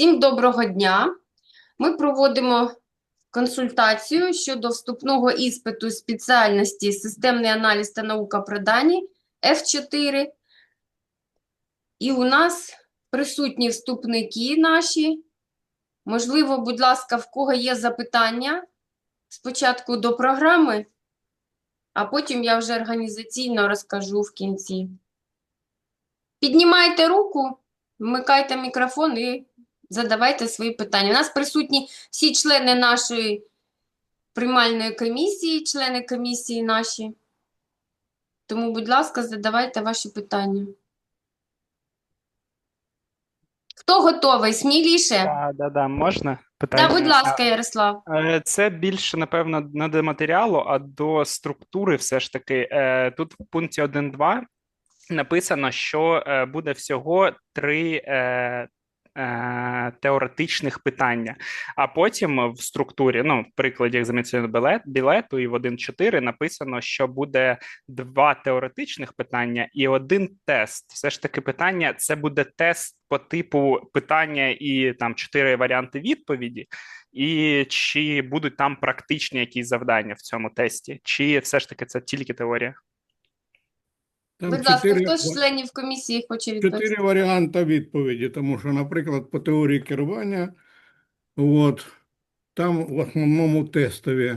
Всім доброго дня. Ми проводимо консультацію щодо вступного іспиту спеціальності Системний аналіз та наука про дані F4. І у нас присутні вступники наші. Можливо, будь ласка, в кого є запитання спочатку до програми, а потім я вже організаційно розкажу в кінці. Піднімайте руку, вмикайте мікрофон і задавайте свої питання. У нас присутні всі члени нашої приймальної комісії, члени комісії наші. Тому, будь ласка, задавайте ваші питання. Хто готовий? Сміліше? Так, да, да, можна Та, питання? будь ласка, Ярослав. Е, Це більше, напевно, не до матеріалу, а до структури все ж таки. Е, Тут в пункті 1.2 написано, що е, буде всього три теоретичних питання, а потім в структурі, ну, в прикладі екзаменаційного білет- білету і в 1.4 написано, що буде два теоретичних питання і один тест. Все ж таки, питання це буде тест по типу питання і там чотири варіанти відповіді. І чи будуть там практичні якісь завдання в цьому тесті, чи все ж таки це тільки теорія? Там Будь ласка, чотири, хто з членів комісії хоче відповісти? чотири варіанти відповіді, тому що, наприклад, по теорії керування, от, там в основному тестові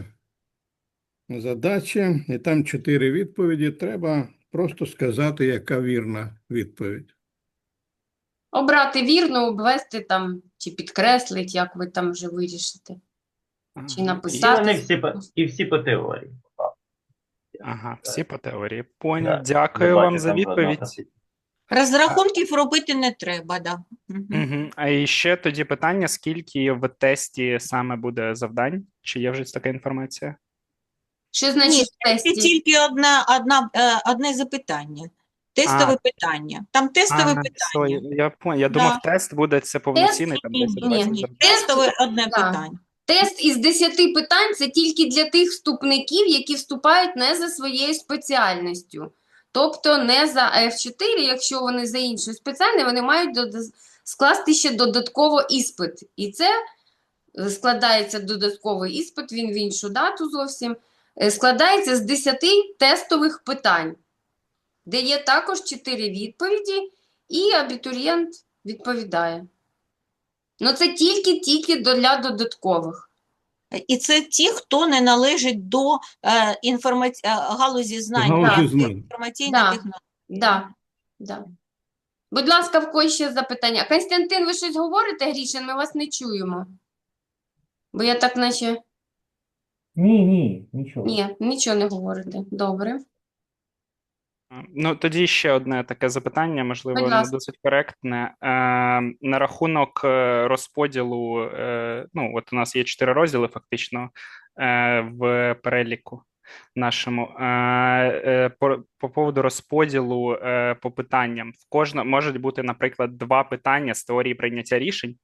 задачі, і там чотири відповіді. Треба просто сказати, яка вірна відповідь. Обрати вірну, обвести там, чи підкреслити, як ви там вже вирішите. Чи Ага. І написати. вони всі по, і всі по теорії. Ага, всі по теорії. Поняв. Да. Дякую вам за відповідь. Розрахунків робити не треба, да. Угу. А і ще тоді питання: скільки в тесті саме буде завдань? Чи є вже така інформація? Що Ні, значить в це тесті? тільки одна, одна, е, одне запитання. Тестове питання. Там тестове А, питання. все, я понял. Я думав, тест буде це повноцінний там Ні, 10 ні, 20 ні. завдань. Тестове одне Да. питання. Тест із 10 питань це тільки для тих вступників, які вступають не за своєю спеціальністю. Тобто не за F4, якщо вони за іншою спеціальною, вони мають скласти ще додатково іспит. І це е, складається додатковий іспит, він в іншу дату зовсім. е, Складається з 10 тестових питань, де є також 4 відповіді, і абітурієнт відповідає. Ну, це тільки-тільки для додаткових. І це ті, хто не належить до е, інформаці... е, галузі знань, Галузі так, знань. інформаційних Да. технологій. Да, да. Будь ласка, в когось ще запитання. Константин, ви щось говорите, Грішин? Ми вас не чуємо. Бо я так наче... Ні, ні, нічого. Ні, нічого не говорите. Добре. Ну, тоді ще одне таке запитання, можливо, не досить коректне. Е, на рахунок е, розподілу, е, ну, от у нас є чотири розділи, фактично, е, в переліку нашому. Е, е, по, по поводу розподілу е, по питанням. В кожна можуть бути, наприклад, два питання з теорії прийняття рішень.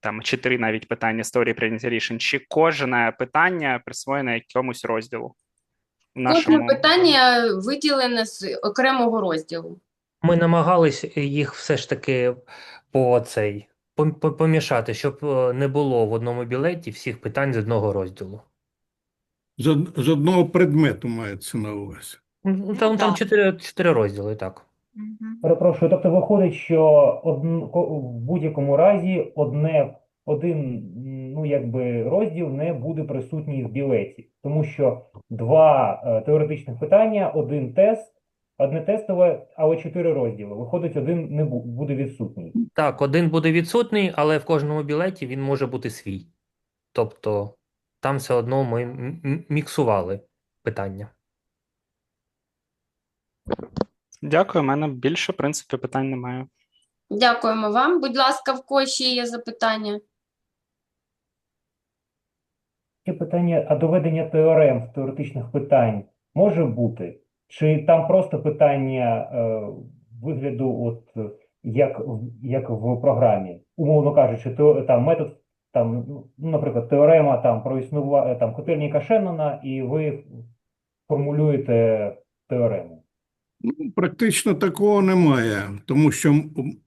Там чотири навіть питання з теорії прийняття рішень. Чи кожне питання присвоєне якомусь розділу? В Кожне питання виділене з окремого розділу. Ми намагались їх все ж таки по цей пом- пом- помішати, щоб е, не було в одному білеті всіх питань з одного розділу. З, з одного предмету мається на увазі. Ну, Там, там чотири, чотири розділи, так. Перепрошую, тобто виходить, що одн, ко- в будь-якому разі одне, один ну, якби розділ не буде присутній в білеті, тому що два е, теоретичних питання, один тест, одне тестове, але чотири розділи. Виходить, один не буде відсутній. Так, один буде відсутній, але в кожному білеті він може бути свій. Тобто там все одно ми міксували питання. Дякую, у мене більше, в принципі, питань немає. Дякуємо вам. Будь ласка, в кого ще є запитання? Ще питання, а доведення теорем теоретичних питань може бути? Чи там просто питання е, вигляду, от е, як, як в програмі? Умовно кажучи, то, там метод, там, ну, наприклад, теорема там про існування там котельніка Шеннона, і ви формулюєте теорему. Ну, практично такого немає, тому що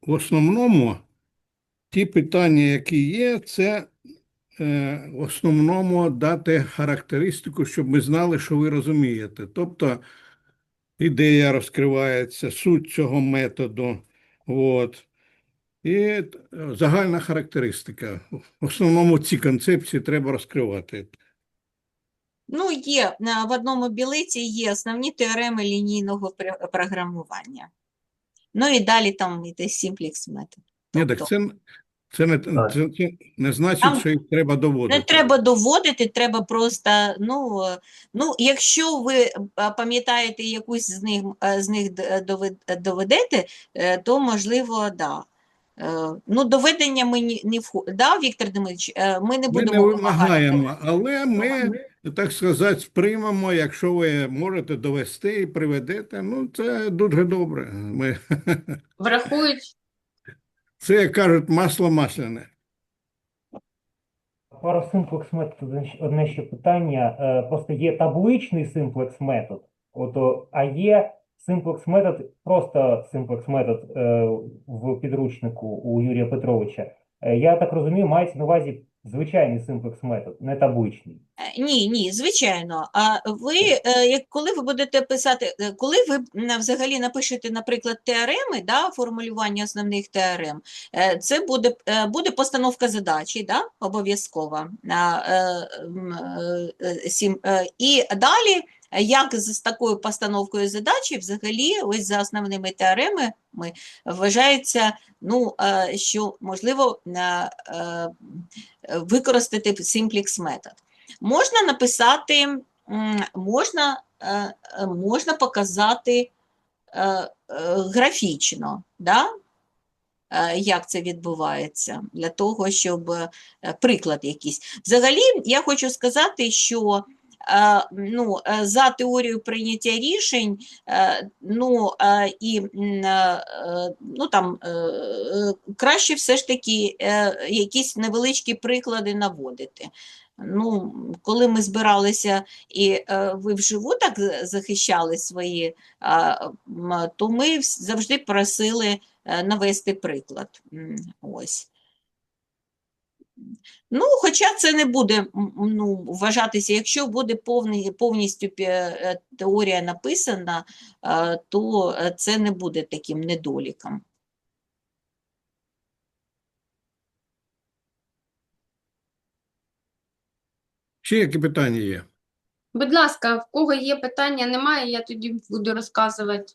в основному ті питання, які є, це е, основному дати характеристику, щоб ми знали, що ви розумієте. Тобто ідея розкривається, суть цього методу. От. І е, загальна характеристика. В основному ці концепції треба розкривати. Ну, є е, в одному білеті є основні теореми лінійного програмування. Ну і далі там іде simplex метод. Ні, так Тобто- це, це, не, це, це не значить, Там що їх треба доводити. Не треба доводити, треба просто, ну, е, ну якщо ви е, пам'ятаєте якусь з них, е, з них д- доведете, е, то можливо, да. Е, Ну, доведення ми ні- не входимо. Да, Віктор Дмитрович, Е, ми не Ми будемо не вимагаємо, але ми, так сказати, сприймемо, якщо ви можете довести і приведете, ну це дуже добре. Ми, Врахують. Це, як кажуть, масло масляне. Пара симплекс метод, одне ще- питання. Е, Просто є табличний симплекс метод, ото, а є симплекс метод, просто симплекс метод е, в підручнику у Юрія Петровича. Е, Я так розумію, мається на увазі звичайний симплекс метод, не табличний. Е, Ні, ні, звичайно. А ви, е, як коли ви будете писати, е, коли ви взагалі напишете, наприклад, теореми, да, формулювання основних теорем, це буде, буде постановка задачі, да, обов'язкова. І далі, як з такою постановкою задачі, взагалі, ось за основними теоремами вважається, ну, е, що можливо е, е, використати simplex метод. Можна написати, можна, можна показати графічно, да? як це відбувається, для того, щоб приклад якийсь. Взагалі, я хочу сказати, що ну, е, за теорією прийняття рішень, е, ну, е, і е, е, ну, там, е, е, краще все ж таки е, якісь невеличкі приклади наводити. Ну, коли ми збиралися і е, ви вживу так захищали свої, то ми завжди просили е, навести приклад. Ось. Ну, хоча це не буде ну, вважатися, якщо буде повний, повністю е, теорія написана, е, то е, це не буде таким недоліком. Ще які питання є? Будь ласка, в кого є питання, немає, я тоді буду розказувати.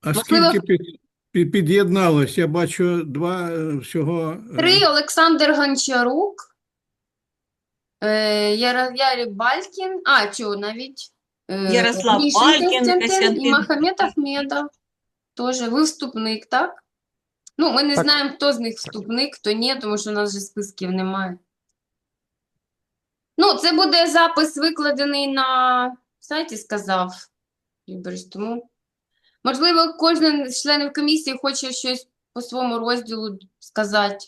А Можливо- скільки під'єдналось? Я бачу два е, всього. е, Три Олександр Гончарук, е, Ярик Балькін, а, чого навіть Ярослав Балькін, і Махамед Ахмедов. Теж ви вступник, так? Ну, ми не Так. знаємо, хто з них вступник, хто ні, тому що у нас же списків немає. Ну, це буде запис викладений на сайті, сказав тому можливо, кожен з членів комісії хоче щось по своєму розділу сказати,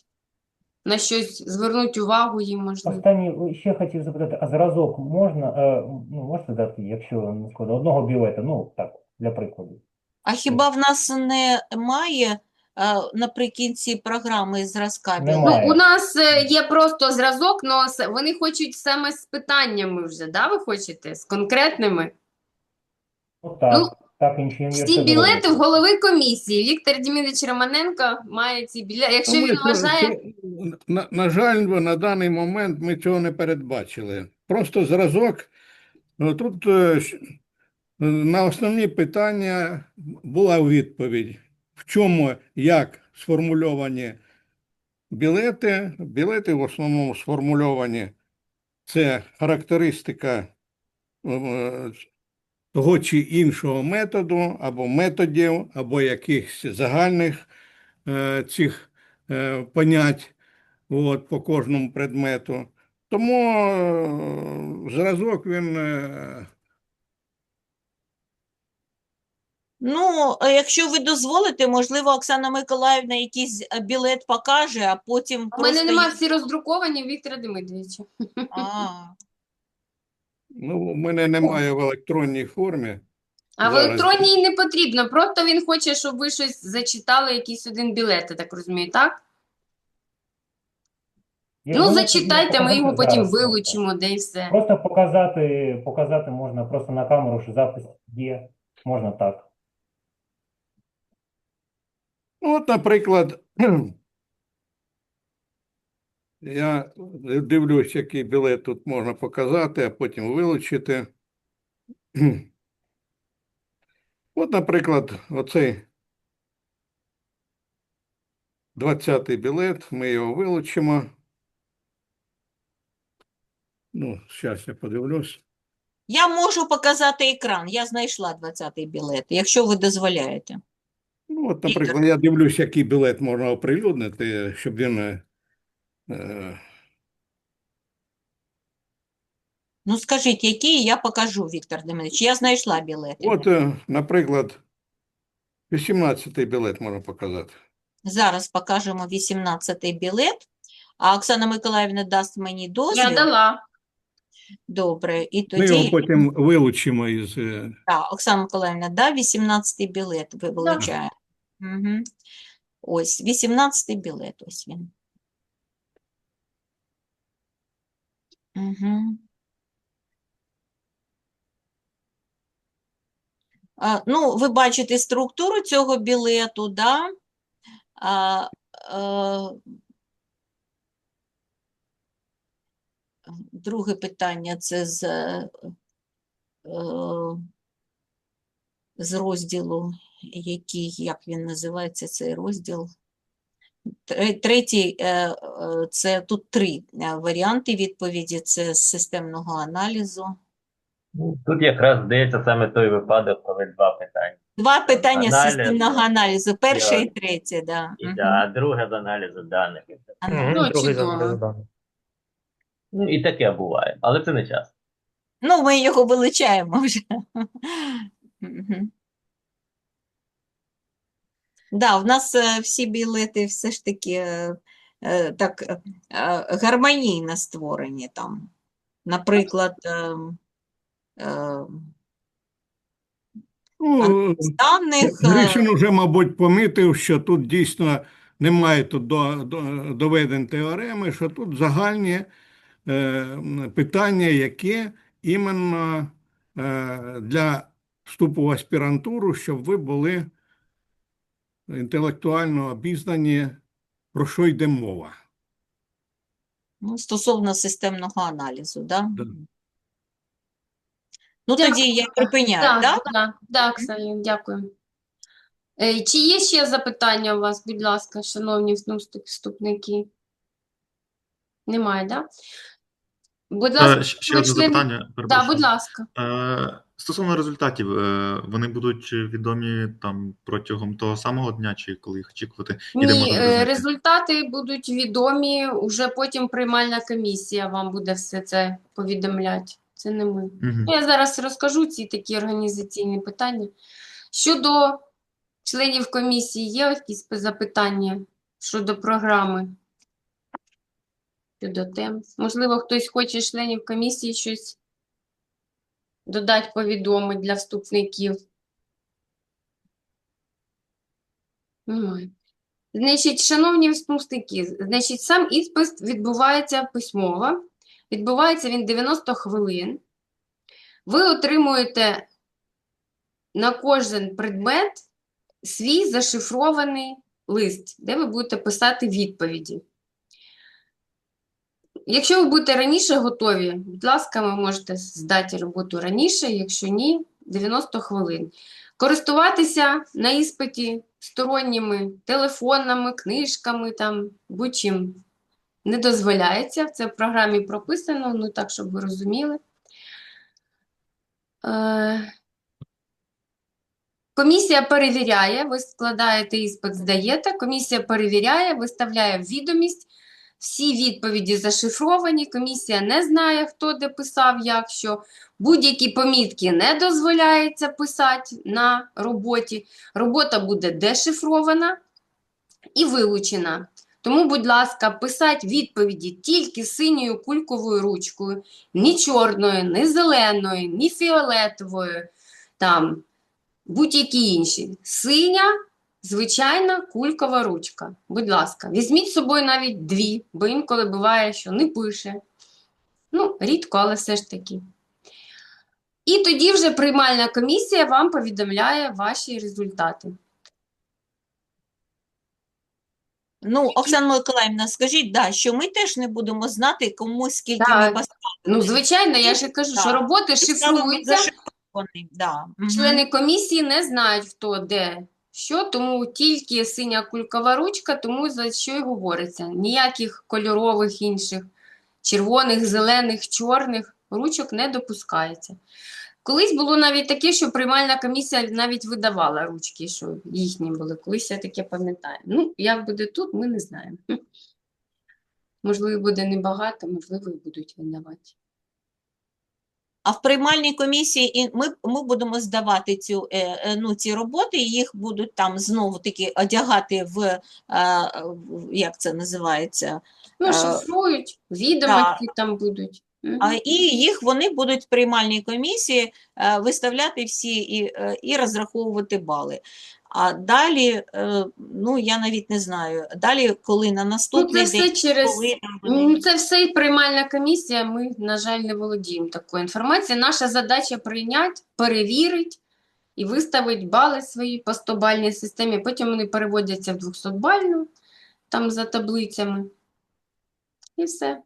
на щось звернути увагу їм, можливо. Останнє ще хотів запитати, а зразок можна, е, ну, можете дати, якщо не складно, одного білета, ну так, для прикладу. А хіба в нас немає е, наприкінці програми зразка Немає. Ну, у нас е, є просто зразок, але вони хочуть саме з питаннями вже, да, ви хочете? З конкретними? Ну так, Ну, так інші Всі білети в голови комісії. Віктор Дмитрович Романенко має ці білети. Якщо ми він це- вважає, це- на, на жаль, на даний момент ми цього не передбачили. Просто зразок. Ну, Тут е, щ- на основні питання була відповідь, в чому, як сформульовані білети. Білети в основному сформульовані це характеристика е, того чи іншого методу, або методів, або якихось загальних е, цих е, понять от, по кожному предмету. Тому е, зразок він е, Ну, е, якщо ви дозволите, можливо, Оксана Миколаївна якийсь е, білет покаже, а потім у мене просто немає всі роздруковані Віктора Дмитровича. А, ну, у мене немає в електронній формі. А в Зараз. електронній не потрібно. Просто він хоче, щоб ви щось зачитали, якийсь один білет, я так розумію, так? Я Ну, зачитайте, ми показати його потім зараз вилучимо, де і все. Просто показати, показати можна просто на камеру, що запис є. Можна так. Ну, от, наприклад, я дивлюсь, який білет тут можна показати, а потім вилучити. От, наприклад, оцей 20-й білет, ми його вилучимо. Ну, зараз я подивлюсь. Я можу показати екран. Я знайшла 20-й білет, якщо ви дозволяєте. Ну, от, наприклад, я дивлюсь, який білет можна оприлюднити, щоб він. Е, Ну, скажіть, який я покажу, Віктор Демидович. Я знайшла білети. От, е, наприклад, 18-й білет можна показати. Зараз покажемо 18-й білет. А Оксана Миколаївна дасть мені Я дала. Добре, і Ми його потім вилучимо із. так, Оксана Миколаївна, да, 18-й білет ви вилучаєте. Угу. Ось, 18-й білет, ось він. Ну, ви бачите структуру цього білету, да? Е, друге питання це з, е, з розділу, який, як він називається, цей розділ. Тре- Третій, е, е, це тут три е, варіанти відповіді, це з системного аналізу. Ну, Тут якраз здається саме той випадок, коли два питання. Два питання з Аналіз, системного аналізу, перше і третє, да. І, да, а друге з аналізу даних. Аналіз. Ну, заданий. Ну і таке буває, але це не часто. Ну, ми його вилучаємо вже. Да, в нас е, всі білети все ж таки е, е, так гармонійно створені там. Наприклад, Ну, Гришин вже, мабуть, помітив, що тут дійсно немає тут до, до, доведень теореми, що тут загальні питання, які іменно для вступу в аспірантуру, щоб ви були інтелектуально обізнані, про що йде мова. Ну, стосовно системного аналізу, да? Да. Ну, Дякую. тоді я припиняю, Так, да? так, так, Ксенія, дякую. Е, Чи є ще запитання у вас, будь ласка, шановні вступники? Немає, так? Будь ласка, Е, Ще одне член- запитання. Так, будь ласка. Е, Стосовно результатів, е, вони будуть відомі там протягом того самого дня, чи коли їх очікувати? Ні, е, результати будуть відомі, уже потім приймальна комісія вам буде все це повідомляти. Це не ми. Ну, Я зараз розкажу ці такі організаційні питання. Щодо членів комісії, є якісь запитання щодо програми? Щодо тем? Можливо, хтось хоче членів комісії щось додати повідомити для вступників? Значить, шановні вступники, значить, сам іспит відбувається письмово. Відбувається він 90 хвилин. Ви отримуєте на кожен предмет свій зашифрований лист, де ви будете писати відповіді. Якщо ви будете раніше готові, будь ласка, ви можете здати роботу раніше, якщо ні, 90 хвилин. Користуватися на іспиті сторонніми телефонами, книжками, там, будь-чим не дозволяється. Це в програмі прописано, ну так, щоб ви розуміли. Е, Комісія перевіряє, ви складаєте іспит, здаєте, комісія перевіряє, виставляє відомість, всі відповіді зашифровані, комісія не знає, хто де писав, як що. Будь-які помітки не дозволяється писати на роботі. Робота буде дешифрована і вилучена. Тому, будь ласка, писати відповіді тільки синьою кульковою ручкою, ні чорною, ні зеленою, ні фіолетовою, там, будь-які інші. Синя звичайна кулькова ручка. Будь ласка, візьміть з собою навіть дві, бо інколи буває, що не пише. Ну, рідко, але все ж таки. І тоді вже приймальна комісія вам повідомляє ваші результати. Ну, Оксана Миколаївна, скажіть, да, що ми теж не будемо знати, кому скільки ми поставили. Ну, звичайно, я ж і кажу, що роботи шифруються. да. Члени комісії не знають, хто де що, тому тільки синя кулькова ручка, тому за що й говориться. Ніяких кольорових інших, червоних, зелених, чорних ручок не допускається. Колись було навіть таке, що приймальна комісія навіть видавала ручки, що їхні були. Колись я таке пам'ятаю. Ну, як буде тут, ми не знаємо. Можливо, буде небагато, можливо, і будуть видавати. А в приймальній комісії і ми, ми будемо здавати цю, е, е, ну, ці роботи, і їх будуть там знову таки одягати в, е, як це називається, Ну, шифрують, відомості там будуть. І їх вони будуть в приймальній комісії е, виставляти всі і, е, і розраховувати бали. А далі, е, ну я навіть не знаю, далі, коли на Ну, наступний це все через коли Ну, це все і приймальна комісія. Ми, на жаль, не володіємо такою інформацією. Наша задача прийняти, перевірити і виставити бали свої по 100-бальній системі. Потім вони переводяться в 200-бальну, там за таблицями. І все.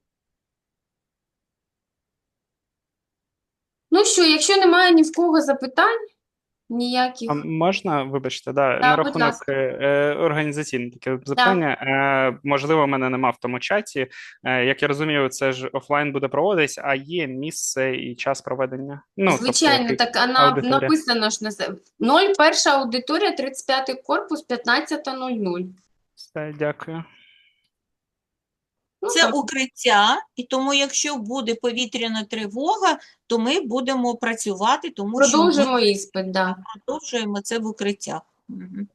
Ну що, якщо немає ні в кого запитань, ніяких. А можна, вибачте, да, на будь рахунок ласка. е, е, організаційне таке запитання. Е, можливо, мене нема в тому чаті. Е, як я розумію, це ж офлайн буде проводитись, а є місце і час проведення. Ну, тобто, Звичайно, який- так а на, аудиторія. написано ж на се- 01 аудиторія, 35 корпус, 15.00. Все, дякую. Це укриття, і тому, якщо буде повітряна тривога, то ми будемо працювати, тому що ми Продовжимо іспит, да. продовжуємо це в укриттях. Мгм.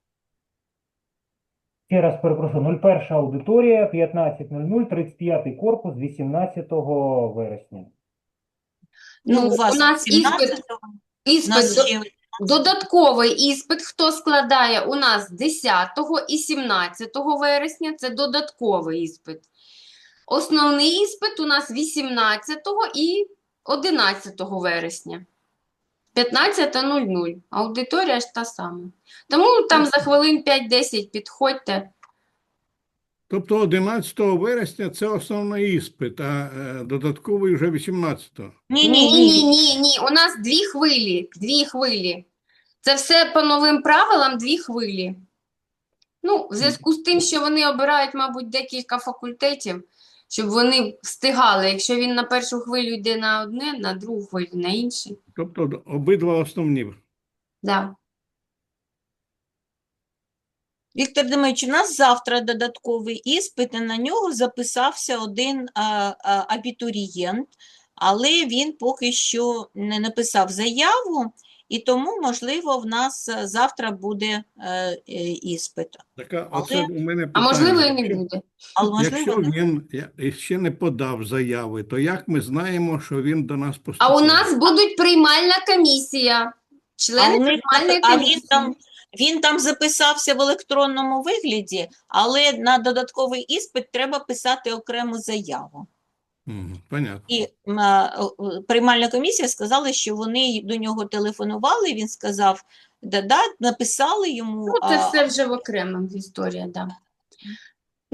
Ще раз перепрошую, 01 аудиторія, 15.00, 35 корпус, 18 вересня. Ну, Ну, у вас у нас іспит, 17-го, у іспит нас до- додатковий іспит, хто складає у нас 10 і 17 вересня, це додатковий іспит. Основний іспит у нас 18 і 11 вересня. 15.00. Аудиторія ж та сама. Тому там за хвилин 5-10 підходьте. Тобто 11 вересня це основний іспит, а е, додатковий вже 18-го. Ні, Ні, ні, ні, ні. ні, ні. У нас дві хвилі. Дві хвилі. Це все по новим правилам дві хвилі. Ну, в зв'язку з тим, що вони обирають, мабуть, декілька факультетів, щоб вони встигали. Якщо він на першу хвилю йде на одне, на другу хвилю на інше. Тобто обидва основні. Да. Віктор Демович, у нас завтра додатковий іспит, і на нього записався один а, а, абітурієнт, але він поки що не написав заяву, і тому, можливо, в нас е, завтра буде е, е, іспит. Така, Але- оце у мене А можливо, і не буде. Але можливо, Якщо не- він я- ще не подав заяви, то як ми знаємо, що він до нас А у нас будуть приймальна комісія. а, Члени них, приймальної а він комісії. там, він там записався в електронному вигляді, але на додатковий іспит треба писати окрему заяву. Понятно. І приймальна комісія сказала, що вони до нього телефонували. Він сказав, да-да, написали йому. Ну, це а, все вже в окремому історія, да.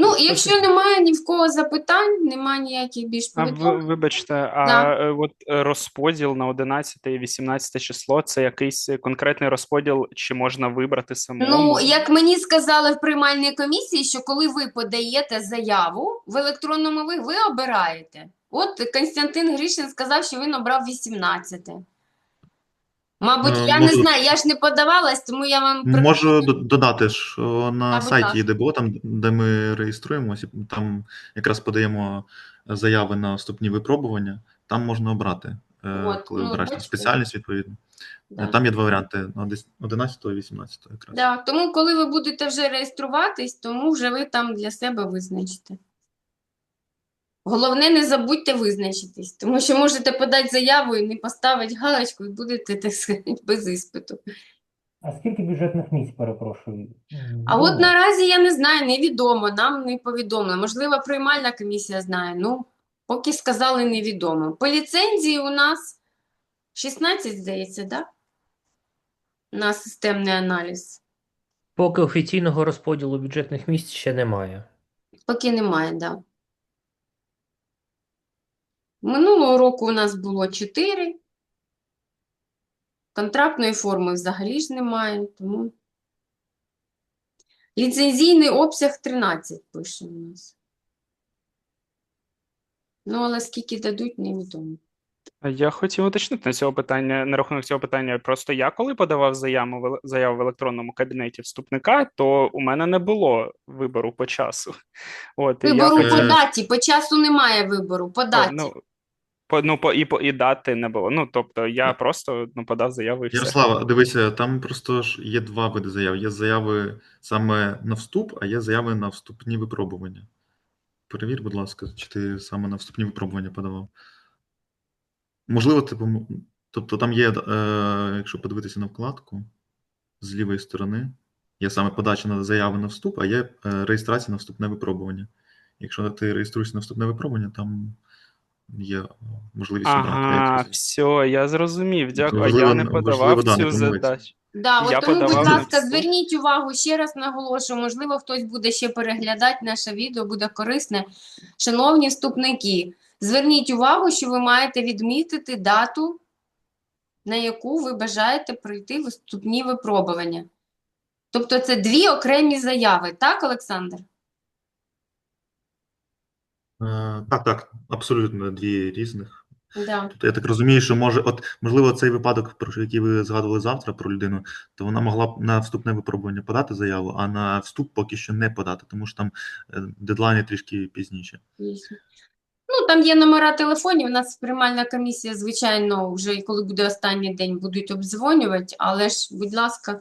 Ну, якщо немає ні в кого запитань, немає ніяких більш А ви, повідомлень. вибачте, а Да. е, от е, розподіл на 11 і 18 число це якийсь конкретний розподіл, чи можна вибрати самому? Ну, як мені сказали в приймальній комісії, що коли ви подаєте заяву в електронному ви, ви обираєте. От Константин Гришин сказав, що він обрав 18. Мабуть, Е, я не можу- знаю, я ж не подавалась, тому я вам Можу додати, що на А, сайті ласка. ЄДБО, там, де ми реєструємося, там якраз подаємо заяви на вступні випробування, там можна обрати, е, От, коли ну, обираєш там бачите. спеціальність, відповідно. Да. Е, Там є два варіанти: на 11 і 18 якраз. Да, тому коли ви будете вже реєструватись, тому вже ви там для себе визначите. Головне, не забудьте визначитись, тому що можете подати заяву і не поставити галочку, і будете, так сказати, без іспиту. А скільки бюджетних місць, перепрошую? А от наразі я не знаю, невідомо, нам не повідомили. Можливо, приймальна комісія знає. Ну, поки сказали невідомо. По ліцензії у нас 16, здається, да? На системний аналіз. Поки офіційного розподілу бюджетних місць ще немає. Поки немає, да. Минулого року у нас було 4. Контрактної форми взагалі ж немає, тому ліцензійний обсяг 13 пише у нас. Ну, але скільки дадуть, невідомо. Я хотів уточнити на цього питання, на рахунок цього питання. Просто я коли подавав заяву, заяву в електронному кабінеті вступника, то у мене не було вибору по часу. От, і я Вибору по даті, по часу немає вибору, по О. Ну, по, ну, по, і, по, і дати не було. Ну, тобто, я просто ну, подав заяву і все. Ярослава, дивися, там просто ж є два види заяв. Є заяви саме на вступ, а є заяви на вступні випробування. Перевір, будь ласка, чи ти саме на вступні випробування подавав. Можливо, типу, тобто там є, е, якщо подивитися на вкладку з лівої сторони, є саме подача на заяви на вступ, а є е, реєстрація на вступне випробування. Якщо ти реєструєшся на вступне випробування, там є можливість обрати Ага, все, я зрозумів. Дякую. Можливо, я не подавав да, цю задачу. Да, от Я тому, будь ласка, зверніть увагу, ще раз наголошую, можливо, хтось буде ще переглядати наше відео, буде корисне. Шановні вступники, зверніть увагу, що ви маєте відмітити дату, на яку ви бажаєте пройти вступні випробування. Тобто це дві окремі заяви, так, Олександр? Е, Так, так, абсолютно дві різних. Да. Тобто я так розумію, що може, от можливо, цей випадок, про який ви згадували завтра про людину, то вона могла б на вступне випробування подати заяву, а на вступ поки що не подати, тому що там е, дедлайни трішки пізніше. Ну, там є номера телефонів, у нас приймальна комісія, звичайно, вже коли буде останній день, будуть обдзвонювати, але ж, будь ласка,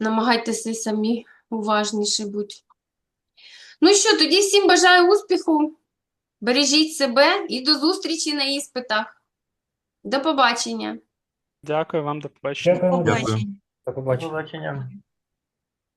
намагайтеся самі уважніше бути. Ну що, тоді всім бажаю успіху, бережіть себе і до зустрічі на іспитах. До побачення. Дякую вам, до побачення. Дякую. Побачення. До побачення. Побачення.